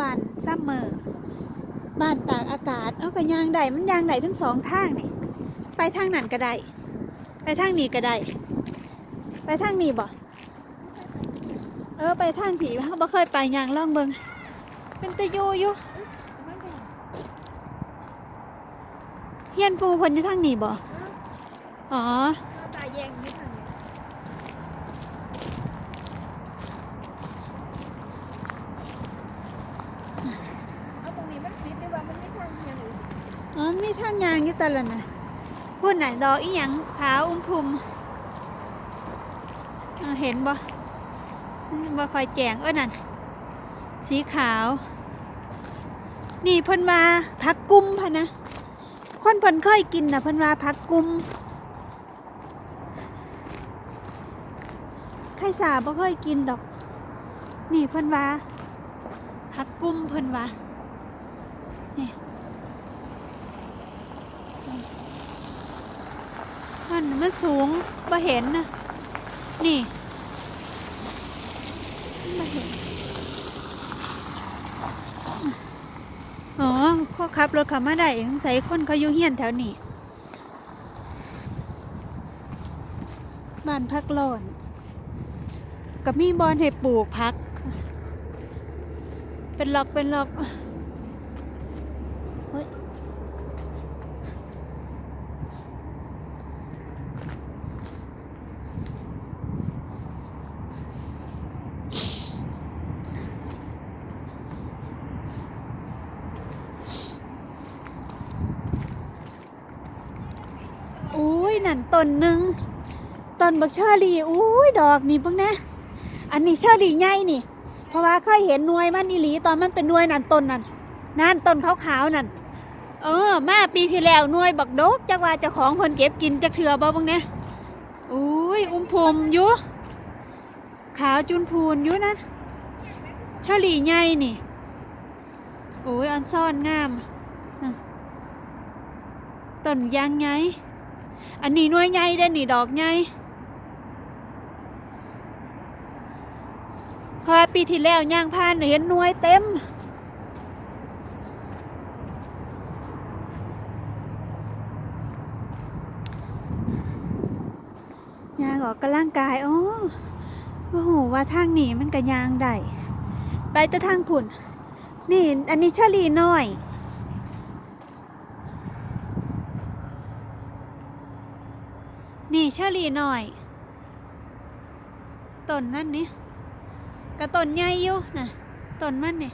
บ้านซัมเมอร์บ้านตากอากาศ เอากระยางใดมันยางใดทั้งสองทางนี่ไปทางนั้นก็ได้ไปทางนี้ก็ได้ไปทางนี้บ่เออไปทางที่เขาบ่เคยไปยางล่องเบิงเป็นตะยูอยู่เฮียนปูพนอยู่ทางนี้บ่อ๋อ ตาแยงไม่ทันเอาตรงนี้มันฟิตได้ว่ามันไม่ทันยังหรือ อ๋อมีทางยางอยู่ตลอดนะพูดไหนดอกอีหยังขาวอุ้มทุมเเห็นบ่บ่คอยแจงเอ้อนั่นสีขาว นี่เพิ่นวาผักกุ้มพะนะ คนเพิ่นเคยกินนะเพิ่นว่าผักกุ้มใครสาบ่เคยกินดอก นี่เพิ่นว่าผักกุ้มเพิ่นว่านี่ มันสูงมาเห็นนะนี่มาเห็นอ๋อเขาขับรถขับมาได้สงสัยคนเขาอยู่เฮียนแถวนี้บ้านพักร้อนกับมีบอนให้ปลูกพัก เป็นล็อกเป็นล็อก นั่นต้นหนึ่งต้นบักเชอรี่อุ้ยดอกนี่พิ่งนะอันนี้เชอรี่ใหญ่นี่ เพราะว่าเคยเห็นนวยมันอีหลีตอนมันเป็นนวยนั่นต้นนั่นนั่นต้นขาวๆนั่นเออมาปีที่แล้วนวยบักดกจักว่าจ้าของเพิ่นเก็บกินจักเถื่อบ่เบิ่งนะอุ้ยอุ้มพุมอยู่ขาวจุนพูนอยู่นั่นเชอรี่ใหญ่นี่โอ้ยอันซ่อนงามต้นยางไง อันนี้น่วยใหญ่เด้นี่ดอกใหญ่เพราะว่าปีที่แล้วย่างพานเห็นน่วยเต็มยางออกกำลังกาย โอ้โอ้โหว่าทางนี้มันก็ยางได้ ไปแต่ทางผุ่นนี่ อันนี้ชะลีน้อย นี่เชอรี่หน่อยต้นนั่นนี่กระต้นใหญ่อยู่นะต้นมันนี่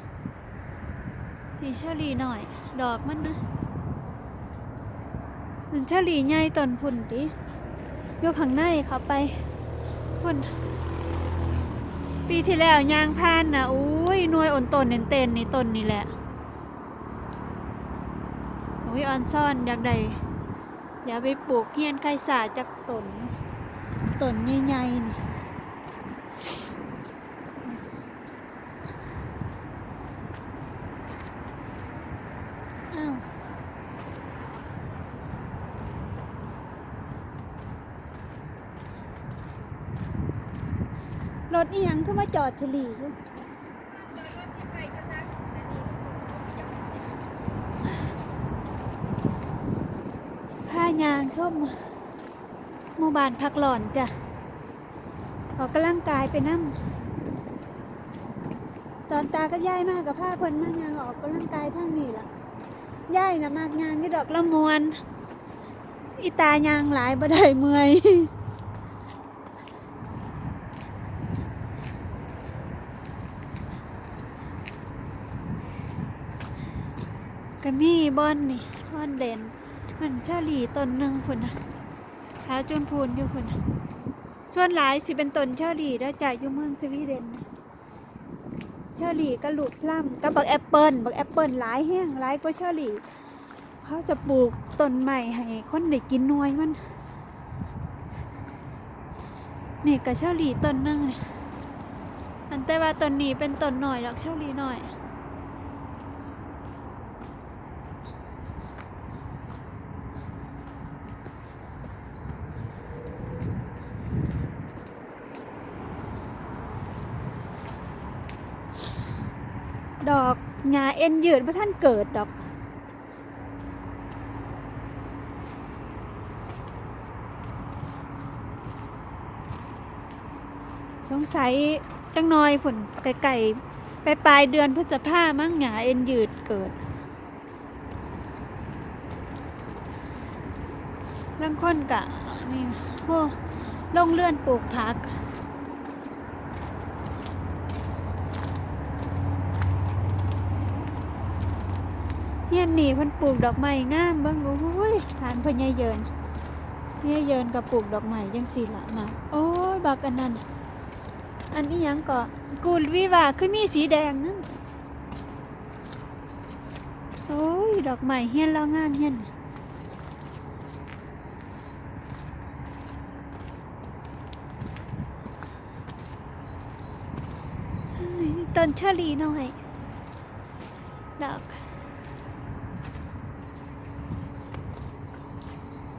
นี่เชอรี่หน่อย ดอกมันนะมันเชอรี่ใหญ่ต้นพุ่นดิอยกข้างในเข้าไปพุ่นปีที่แล้วยางพานนะอุ้ยนวยอ่อนต้นเน้นเต้นนี่ต้นนี่แหละอุ้ยออนซ่อนอยากได้อย่าไปปลูกเฮียนไข่สาจาก ต้นต้นใหญ่ๆนี่อ้าวรถอีหยังขึ้นมาจอดทะลีอยู่ผ้ายางส้ม หมู่บ้านพักหลอนจ้ะออกกำลังกายไปนั่ตอนตากับยายมากกับผ้าเพิ่นมายางออกกำลังกายทางนี้ล่ะยายนะมากยางที่ดอกละมวนอีตายางหลายบ่ได้เมื่อยก็มีบอนนี่บอนเด่นมันเชอรี่ต้นหนึ่งคุณนะ ขาวจนพูนอยู่คุณนะส่วนหลายสิเป็นต้นเชอรี่แล้จากอยู่เมืองสวีเดนเชอรี่ก็หลูกพลัมกับบักแอปเปิลบักแอปเปิลหลายแห้งหลายกว่าเชอรี่เขาจะปลูกต้นใหม่ให้คนได้กินน่วยมันนี่ก็เชอรี่ต้นนึ่งนี่อันแต่ว่าต้นนี้เป็นต้นหน่อยดอกเชอรี่หน่อย ดอก หญ้าเอ็นยืดบ่ท่านเกิดดอก สงสัยจังน้อยผุ่นไก่ ไปปลายเดือนพฤษภามั้งหญ้าเอ็นยืดเกิดบางคนกะนี่โอ้ลงเลื่อนปลูกผัก เฮียนนี่เพิ่น ปลูกดอกไม้งามเบิ่งโอ้ยฐานพญาเยินพญาเยินก็ปลูกดอกไม้จังซี่ละมาโอ้ยบักอันนั้นอันนี้ยังก็กูลวิวาคือมีสีแดงนั่นโอ้ยดอกไม้เฮียนล้วงามเฮียนเต้นเชอรี่หน่อยดอก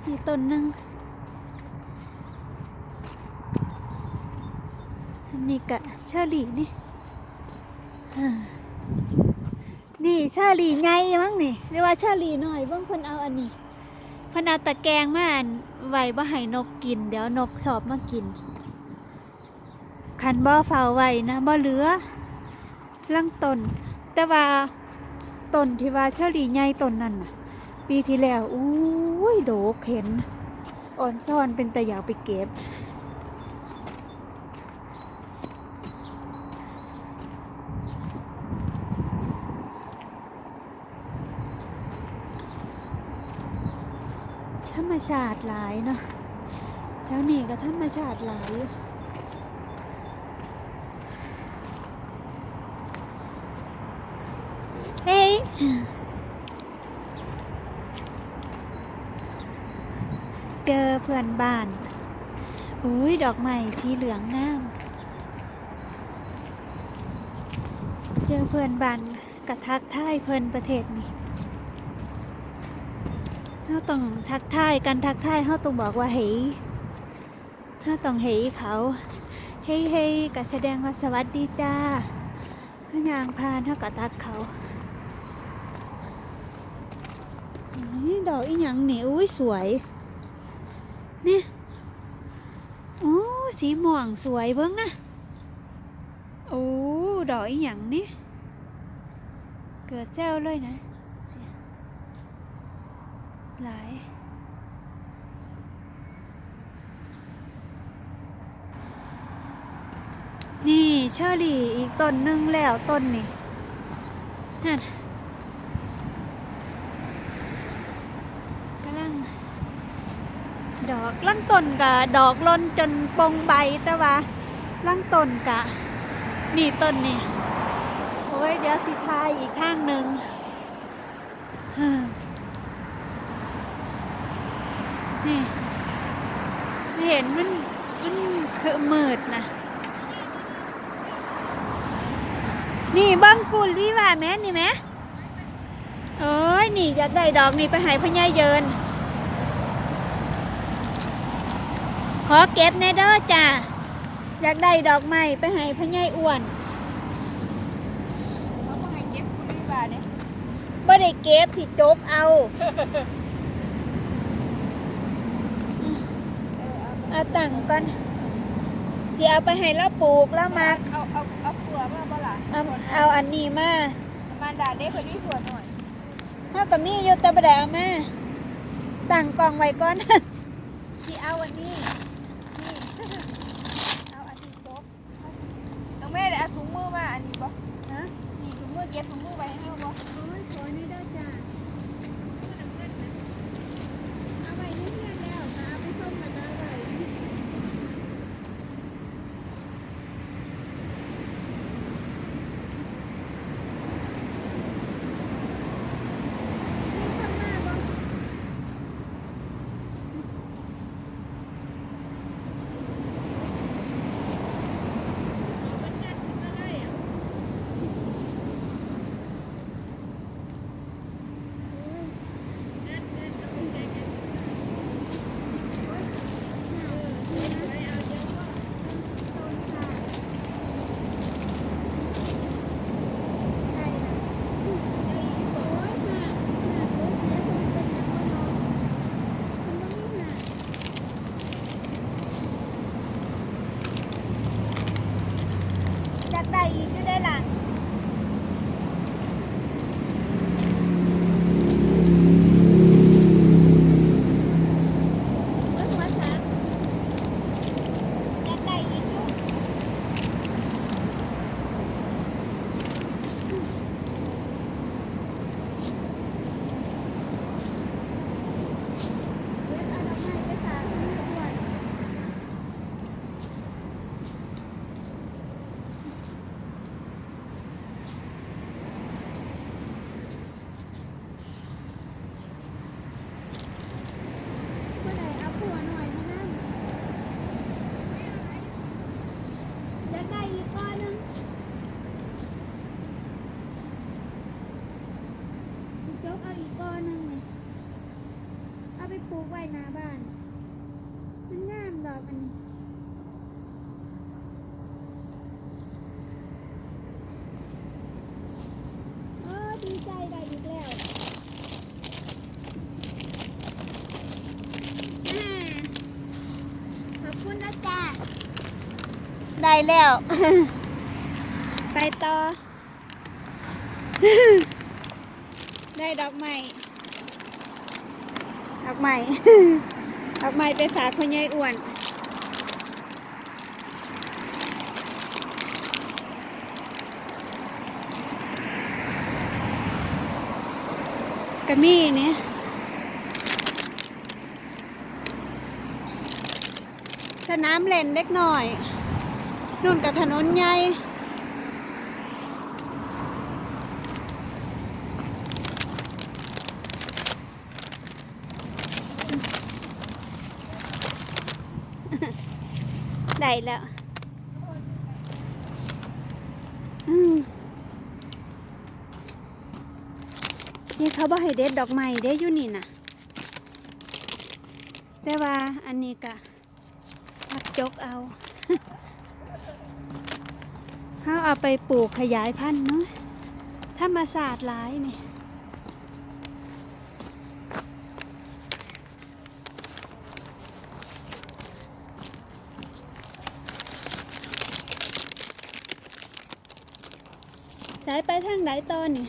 นี่ต้นหนึ่งอันนี้กะเชอรี่นี่นี่เชอรี่ใหญ่มั้งนี่เรียกว่าเชอรี่หน้อยเบิ่งเพิ่นเอาอันนี้พนาตะแกงมาอันไว้บ่ให้นกกิน เดี๋ยวนกชอบมากิน คันบ่เฝ้าไว้นะบ่เหลือลังต้นแต่ว่าต้นที่ว่าเชอรี่ใหญ่ต้นนั้นน่ะ ปีที่แล้วอู้ยโดกเห็น อ่อนซ่อนเป็นตะยากไปเก็บ ธรรมชาติหลายเนาะแถวนี้ก็ธรรมชาติหลายอยู่เฮ้ยเจอเพื่อน บ้านอุ้ยดอกไม้สีเหลืองงามเจอเพื่อนบ้านกระทักทายเพื่อนประเทศนี่เราต้องทักทายกันทักทายเขาต้องบอกว่าเฮ้ยเราต้องเฮ้ยเขาเฮ้ยเฮ้ยก็แสดงว่าสวัสดีจ้าถ้ายางพานเท่ากับทักเขาดอกอีหยังนี่อุ้ยสวย นี่ยโอ้สีม่วงสวยเบิ้งนะโอ้ดอกอีหยังนี่เกิดแซวเลยนะ หลายนี่เชอรี่อีกต้นหนึ่งแล้วต้นนี่นั่นกำลัง ดอกลังต้นกะดอกล้นจนปงใบแต่ว่าลังต้นกะ นี่ต้นนี่โอ้ยเดี๋ยวสิทายอีกข้างหนึ่งนี่เห็นมันมันคือมืดนะนี่บังกุลวิว่าแม่นี่แม่เอ้ยนี่อยากได้ดอกนี่ไปหายพญาเยิน ขอเก็บในเด้อจ้าอยากได้ดอกไม้ไปใหายพญาอ้วนเขาบ่ให้เก็บคุณวิวาเด้บ่ได้เก็บสิจกเอาเออเอาเอาตังค์ก่อนสิเอาไปให้เราปลูกแล้วมักเอาเอาเอาผัวมาบ่ล่ะเอาเอาอันนี้มามารดาเด้เพิ่นมีผัวหน่อยถ้ากับนี่อยู่แต่บ่ได้เอามาตั้งกล่องไว้ก่อนสิเอาอันนี้นี่เอาอันนี้จบ น้องแม่ได้เอาถุงมื อันนี้บ่ฮะนี่ถุงมือเก็บถุงมือไว้ให้เราบ่โอ้ยขอนี่ได้จ้ะ Tại vì. ใจได้อีกแล้วอ่าขอบคุณนะจ๊ะได้แล้ว ไปต่อ ได้ดอกไม้ดอกไม้ดอกไม้ไปฝากพ่อใหญ่อ้วน กระมี่นี่สนามเล่นเล็กหน่อยนู่นกับถนนใหญ่ได้แล้วอืมนี่เขา บอให้เด็ดดอกไม้เด้อยู่นี่นะแต่ว่าอันนี้ก็พักจกเอาเขาเอาไปปลูกขยายพันธุ์เนาะธรรมศาสตร์หลายนี่สายไปทางไหนตอนนี่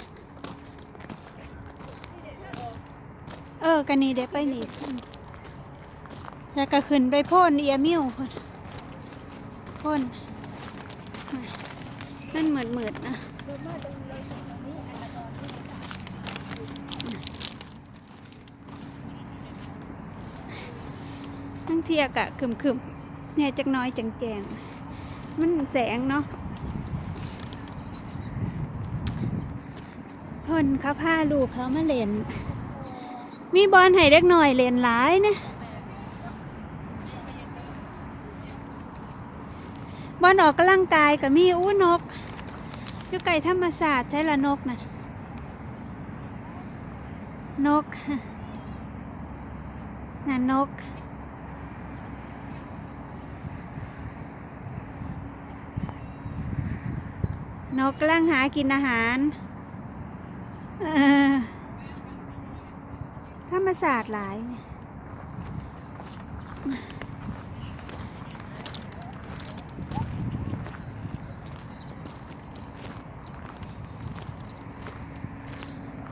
ออกันนี่เดี๋ยวไปนี่แล้วก็ขึ้นไปพ่นเอียมิวพ่นพ่นนั่นเหมือนเหมือนนะทั้งเทียกะคึมคึมเนี่ยจักน้อยจังแจงมันแสงเนาะพ่นเขาพาลูกเขามาเล่น มีบอลให้เด็กหน่อยเล่นหลายนะบอลออกกำลังกายกับมีอู้นกอยู่ไก่ธรรมศาสตร์ใช่ละนกน่ะนกน่ะนกนกกำลังหากินอาหาร เออ ธรรมศาสตร์หลายเนี่ย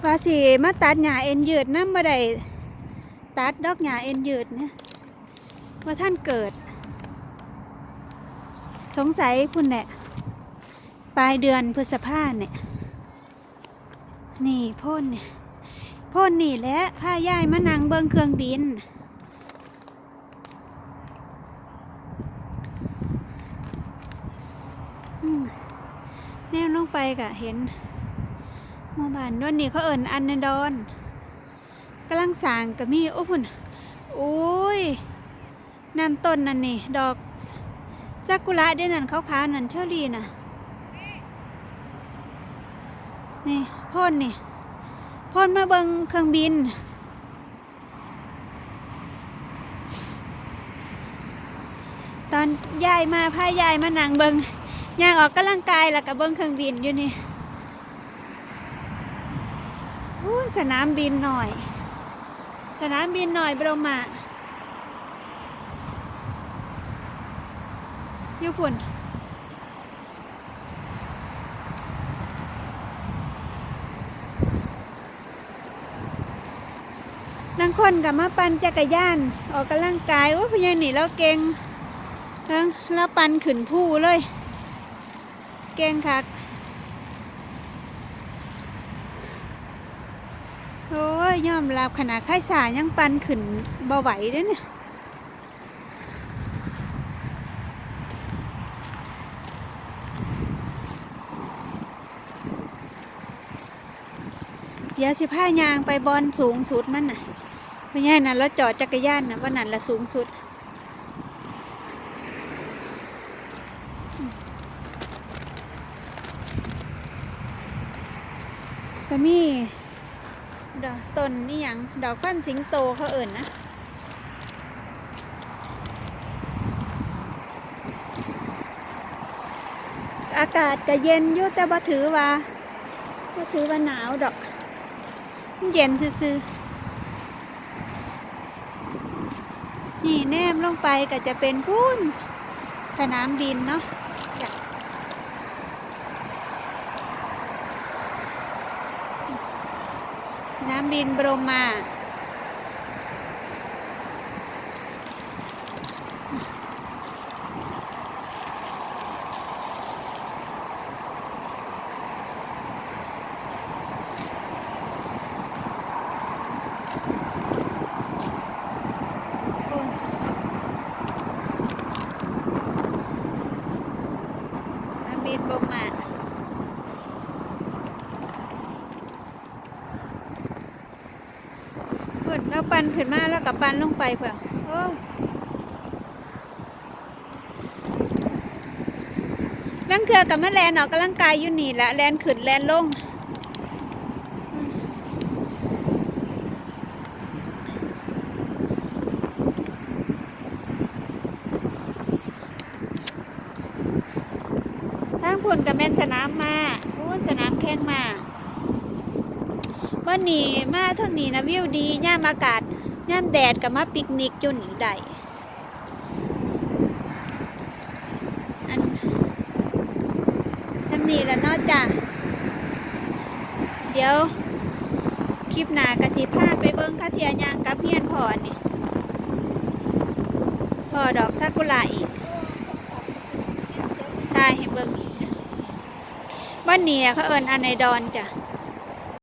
ว่าสิมาตัดหญ้าเอ็นยืดน้ำบ่ได้ตัดดอกหญ้าเอ็นยืดเนี่ยว่าท่านเกิด สงสัยพุ่นแหละปลายเดือนพฤษภาเนี่ยนี่พ่นเนี่ย พ่นนี่แหละพายายมานั่งเบิงเครื่องบิน แนวลงไปกะเห็นหมู่บ้านด้านนี้เขาเอิ่นอันนดอนกำลังสางกะมีโอ้พุ่นโอ้ย นั่นต้นนั่นนี่ ดอกซากุระเดี๋ยนั่นขาวๆนั่นเชอรี่น่ะ นี่พ่นนี่ พ่นมาเบิงเครื่องบิน ตอนยายมาพายายมานังเบิงยางออกกำลังกายแล้วก็เบิงเครื่องบินอยู่นี่อู้สนามบินหน่อย สนามบินหน่อยบรมาอยู่พุ่น นังคนกับมาปั่นจักรยาน ออกกำลังกายโอ้พญานี่เราเก่งเอิงเราปั่นขึ้นผู้เลย เก่งคักโอ้ยยอมรับขนาดไข้สายังปั่นขึ้นบ่ไหวเด้เนี่ยเดี๋ยวสิพายางไปบอลสูงสุดมันน่ะ ไม่ใช่นะแล้วจอดจักรยานนะว่านั่นละสูงสุด ก็มีดอกต้นนี่ยังดอกฟันสิงโตเขาเอิ่นนะอากาศก็เย็นยู่แต่บ่ถือว่าบ่ถือว่าหนาวดอก เย็นซื่อๆ นี่แนมลงไปก็จะเป็นพูนสนามบินเนาะจ้ะสนามบินบรมมา โอ้ยส นามบินบรมาเพื่อนเราปั่นขึ้นมาแล้วกับปันลงไปเพื่อนโอ้ยลังเคือกับแม่แลนออกกำลังกายอยู่นี่และแลนขึ้นแลนลง พุ่นกับแม่นสนามมาพุ่นสนามแข่งมาวันนี้มาท่านี้นะวิวดีย่ามอากาศย่ามแดดกับมาปิกนิกอยู่นี่ได้อันสำนีแล้วนาะจ้ะเดี๋ยว คลิปหนากระสิพาไปเบิ้งคาเทียยางกับเพียนพอนี่พอดอกซากุระอีกสไตล์ให้เบิ่งอีก นะวันนี้เขาเอิ้นอันในดอนจ้ะ